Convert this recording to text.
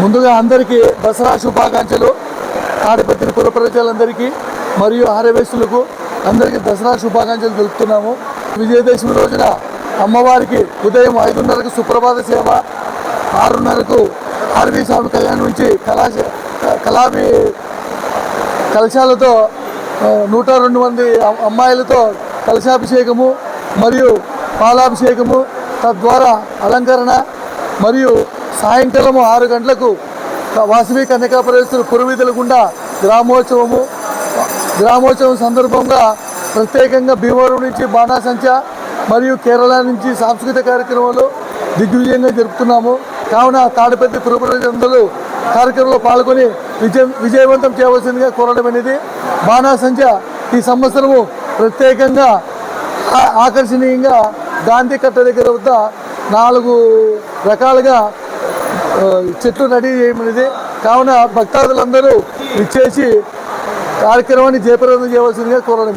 ముందుగా అందరికీ దసరా శుభాకాంక్షలు. తాడిపత్రి పుర ప్రజలందరికీ మరియు హారవేస్తులకు అందరికీ దసరా శుభాకాంక్షలు తెలుపుతున్నాము. విజయదశమి రోజున అమ్మవారికి ఉదయం ఐదున్నరకు సుప్రభాత సేవ ఆరున్నరకు ఆర్వీ స్వామి కళ్యాణ్ నుంచి కళాశ కళాభి కలశాలతో నూట రెండు మంది అమ్మాయిలతో కలశాభిషేకము మరియు పాలాభిషేకము తద్వారా అలంకరణ మరియు సాయంకాలం ఆరు గంటలకు క- వాసవి కన్యకాపరేశ్వర పురవీధుల గుండా గ్రామోత్సవము. గ్రామోత్సవం సందర్భంగా ప్రత్యేకంగా భీమవరం నుంచి బాణాసంచ మరియు కేరళ నుంచి సాంస్కృతిక కార్యక్రమాలు దిగ్విజయంగా జరుపుతున్నాము. కావున తాడిపత్రి పురప్రజలందరూ కార్యక్రమంలో పాల్గొని విజయం విజయవంతం చేయవలసిందిగా కోరడం అనేది బాణాసంచ ఈ సంవత్సరము ప్రత్యేకంగా ఆ- ఆకర్షణీయంగా గాంధీ కట్ట దగ్గర వద్ద నాలుగు రకాలుగా చెట్లు రెడీ చేయమనేది. కావున భక్తాదులందరూ ఇచ్చేసి కార్యక్రమాన్ని జయప్రదం చేయవలసిందిగా కోరడం